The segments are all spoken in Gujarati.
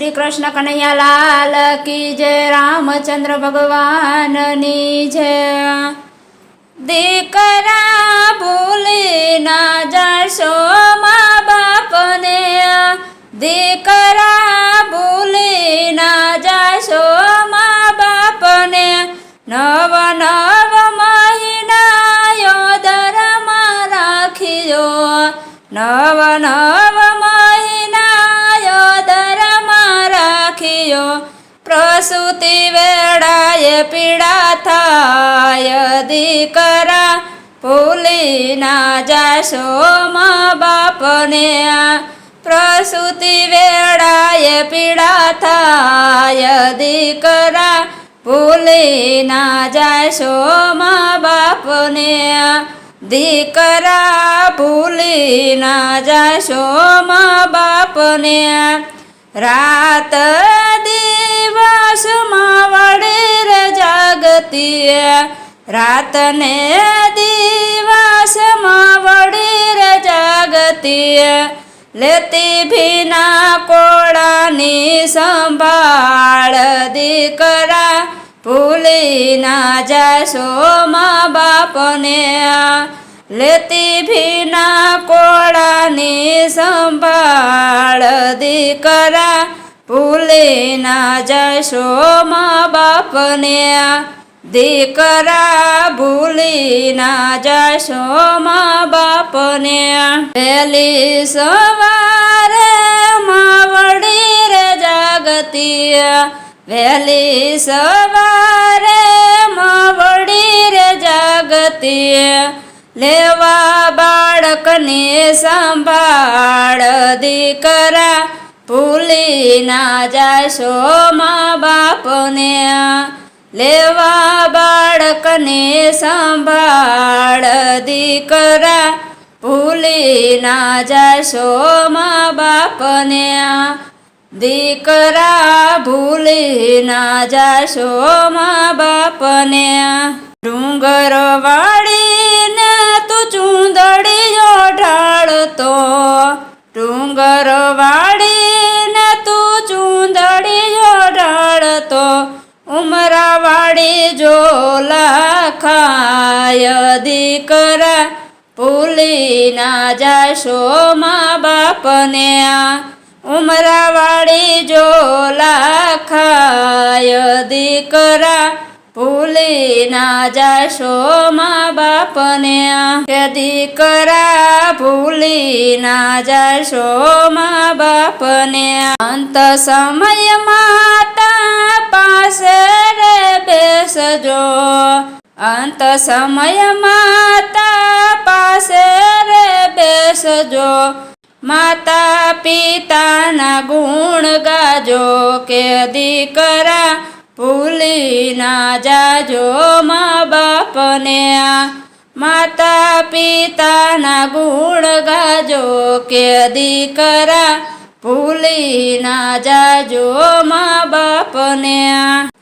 શ્રી કૃષ્ણ કનૈયાલાલ કી જય, રામચંદ્ર ભગવાનની જય. દીકરા ભૂલી ના જાશો મા બાપને. દીકરા ભૂલી ના જાશો મા બાપને. નવ નવ મહિના યોદરમાં રાખીજો નવ નવ પીડા થાય, દીકરા ભૂલી ના જાશો મા બાપને. પ્રસૂતિ વેળાએ પીડા થાય, દીકરા ભૂલી ના જાશો મા બાપને. દીકરા ભૂલી ના જાશો મા બાપને. રાત દિવસમાં જાગતી રાત ને દિવસમાં રે જાગતી લેતી ભીના કોળાની સંભાળ દીકરા ભૂલી ના જાશો મા બાપને. લેતી ભીના કોળાની સંભાળ દીકરા ભૂલી ના જશો મા બાપને. દીકરા ભૂલી ના જશો મા બાપને. પહેલી સવારે માવડી રે જાગતી. વહેલી સવારે માવડી રે જાગતી. લેવા બાળકને સંભાળ દીકરા ભૂલી ના જાશો મા બાપને. લેવા બાળકને સંભાળ, દીકરા ભૂલી ના જાશો મા બાપને. દીકરા ભૂલી ના જાશો મા બાપને. ભૂલી ના જાશો મા બાપને ઉમરા વાળી જોલા ખાય દીકરા ભૂલી ના જાશો મા બાપને કે દીકરા ભૂલી ના જાશો મા બાપને અંત સમય માતા પાસે રે બેસજો. અંત સમય માતા પાસે બેસજો માતા પિતાના ગુણ ગાજો કે દીકરા ભૂલી ના જાજો મા બાપને માતા પિતાના ગુણ ગાજો કે દીકરા ભૂલી ના જાજો મા બાપને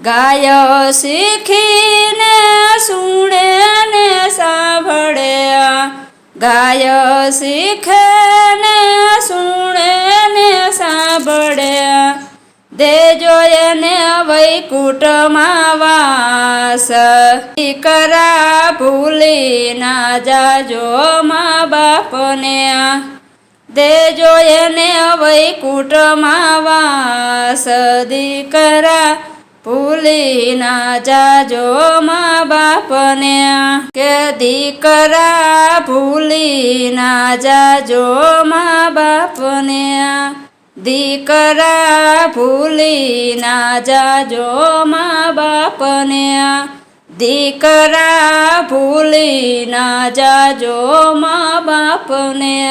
ગાય શીખીને સુણે ને સાંભળે ગાય શીખે ને સુણે ને સાંભળે. દેજો એને વૈકુટમાં વાસ. દીકરા ભૂલી ના જાજો મા બાપને. દેજો એને વૈકુટમાં વાસ. દીકરા ભૂલી ના જાજો મા બાપને. કે દીકરા, ભૂલી ના જાજો મા બાપને. દીકરા, ભૂલી ના જાજો મા બાપને. દીકરા, ભૂલી ના જાજો મા બાપને.